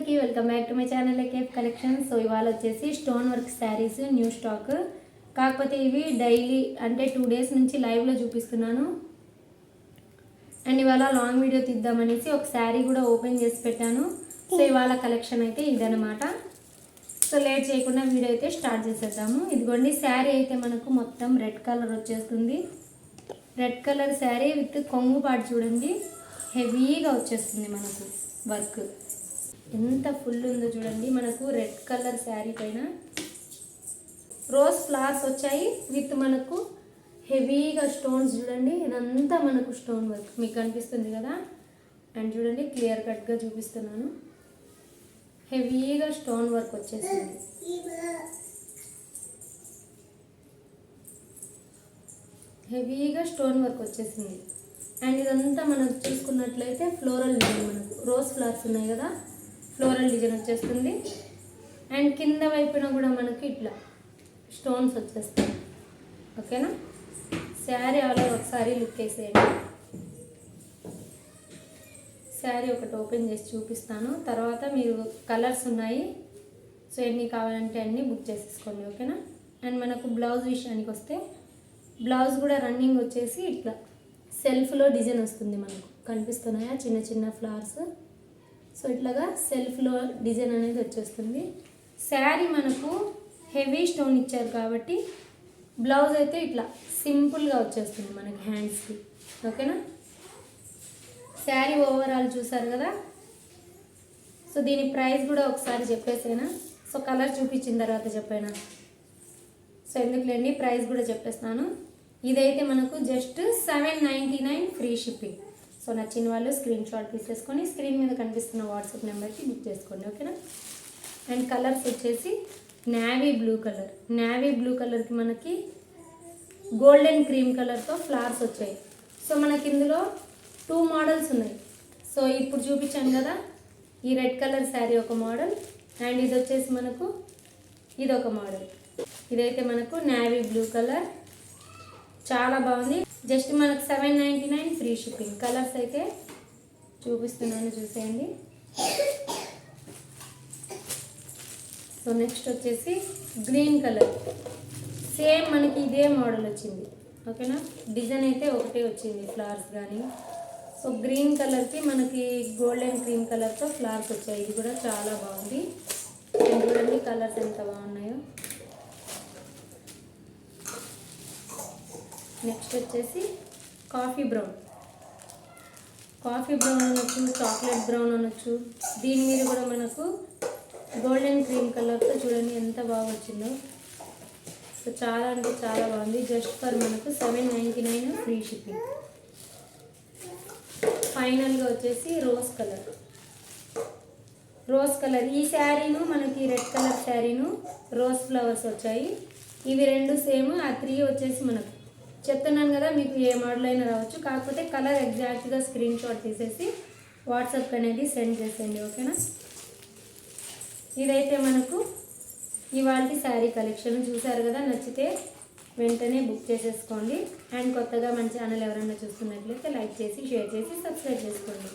అందరికీ welcome back to my channel cafe collection. So ఇవాళ వచ్చేసి stone work saris new stock. కాకపోతే ఇవి డైలీ అంటే టూ డేస్ నుంచి లైవ్లో చూపిస్తున్నాను. అండ్ ఇవాళ లాంగ్ వీడియో తీద్దామనేసి ఒక శారీ కూడా ఓపెన్ చేసి పెట్టాను. సో ఇవాళ కలెక్షన్ అయితే ఇదనమాట సో లేట్ చేయకుండా వీడియో అయితే స్టార్ట్ చేసేద్దాము. ఇదిగోండి శారీ అయితే మనకు మొత్తం రెడ్ కలర్ వచ్చేస్తుంది. రెడ్ కలర్ శారీ విత్ కొంగు పాటు చూడండి. హెవీగా వచ్చేస్తుంది మనకు వర్క్. ఎంత ఫుల్ ఉందో చూడండి. మనకు రెడ్ కలర్ శారీ పైన రోజ్ ఫ్లవర్స్ వచ్చాయి. విత్ మనకు హెవీగా స్టోన్స్ చూడండి. ఇదంతా మనకు స్టోన్ వర్క్ మీకు కనిపిస్తుంది కదా. అండ్ చూడండి క్లియర్ కట్గా చూపిస్తున్నాను. హెవీగా స్టోన్ వర్క్ వచ్చేసింది. హెవీగా స్టోన్ వర్క్ వచ్చేసింది. అండ్ ఇదంతా మనం చూసుకున్నట్లయితే ఫ్లోరల్ ఉంది మనకు. రోజ్ ఫ్లవర్స్ ఉన్నాయి కదా. ఫ్లోరల్ డిజైన్ వచ్చేస్తుంది. అండ్ కింద వైపున కూడా మనకి ఇట్లా స్టోన్స్ వచ్చేస్తాయి. ఓకేనా శారీ అలా ఒకసారి లుక్ వేసేయండి శారీ ఒకటి ఓపెన్ చేసి చూపిస్తాను. తర్వాత మీరు కలర్స్ ఉన్నాయి. సో ఎన్ని కావాలంటే అన్నీ బుక్ చేసేసుకోండి. ఓకేనా అండ్ మనకు బ్లౌజ్ విషయానికి వస్తే బ్లౌజ్ కూడా రన్నింగ్ వచ్చేసి ఇట్లా సెల్ఫ్లో డిజైన్ వస్తుంది మనకు. కనిపిస్తున్నాయా? చిన్న చిన్న ఫ్లవర్స్ సో ఇట్లాగా సెల్ఫ్లో డిజైన్ అనేది వచ్చేస్తుంది. శారీ మనకు హెవీ స్టోన్ ఇచ్చారు కాబట్టి బ్లౌజ్ అయితే ఇట్లా సింపుల్గా వచ్చేస్తుంది మనకి హ్యాండ్స్కి ఓకేనా శారీ ఓవరాల్ చూసారు కదా? సో దీని ప్రైస్ కూడా ఒకసారి చెప్పేసేనా? సో కలర్ చూపించిన తర్వాత చెప్పానా? సో ఎందుకులేండి? ప్రైస్ కూడా చెప్పేస్తాను ఇదైతే మనకు just seven ninety nine free shipping so నచ్చిన వాళ్ళు స్క్రీన్ షాట్ తీసేసుకొని స్క్రీన్ మీద కనిపిస్తున్న వాట్సాప్ నెంబర్కి బుక్ చేసుకోండి ఓకేనా? అండ్ కలర్స్ వచ్చేసి navy blue colour. Navy blue కలర్కి మనకి గోల్డెన్ క్రీమ్ కలర్తో ఫ్లవర్స్ వచ్చాయి. సో మనకి ఇందులో టూ మోడల్స్ ఉన్నాయి. సో ఇప్పుడు చూపించాను కదా ఈ రెడ్ కలర్ శారీ ఒక మోడల్ అండ్ ఇది వచ్చేసి మనకు ఇది ఒక మోడల్. ఇదైతే మనకు నావీ బ్లూ కలర్. చాలా బాగుంది. జస్ట్ మనకు seven ninety nine free shipping colours అయితే చూపిస్తున్నాను చూసేయండి. సో నెక్స్ట్ వచ్చేసి గ్రీన్ కలర్ సేమ్ మనకి ఇదే మోడల్ వచ్చింది. ఓకేనా డిజైన్ అయితే ఒకటే వచ్చింది ఫ్లవర్స్ కానీ సో గ్రీన్ కలర్కి మనకి గోల్డెన్ క్రీమ్ కలర్తో ఫ్లవర్స్ వచ్చాయి. ఇది కూడా చాలా బాగుంది. చూడండి కలర్స్ ఎంత బాగున్నాయో. నెక్స్ట్ వచ్చేసి కాఫీ బ్రౌన్. కాఫీ బ్రౌన్ అనొచ్చు చాక్లెట్ బ్రౌన్ అనొచ్చు దీని మీద కూడా మనకు గోల్డెన్ క్రీమ్ కలర్తో చూడండి ఎంత బాగా వచ్చిందో. సో చాలా అంటే చాలా బాగుంది. జస్ట్ ఫర్ మనకు seven ninety nine free shipping. ఫైనల్గా వచ్చేసి రోజ్ కలర్. Rose colour. ఈ శారీను మనకి రెడ్ కలర్ శారీను రోజ్ ఫ్లవర్స్ వచ్చాయి. ఇవి రెండు సేమ్ ఆ త్రీ వచ్చేసి మనకు. చెప్తున్నాను కదా మీకు ఏ మోడల్ అయినా రావచ్చు. కాకపోతే కలర్ ఎగ్జాక్ట్గా స్క్రీన్ షాట్ తీసేసి వాట్సాప్ అనేది సెండ్ చేసేయండి ఓకేనా ఇదైతే మనకు ఇవాళ శారీ కలెక్షన్ చూసారు కదా నచ్చితే వెంటనే బుక్ చేసేసుకోండి. అండ్ కొత్తగా మన ఛానల్ ఎవరైనా చూస్తున్నట్లయితే లైక్ చేసి షేర్ చేసి సబ్స్క్రైబ్ చేసుకోండి.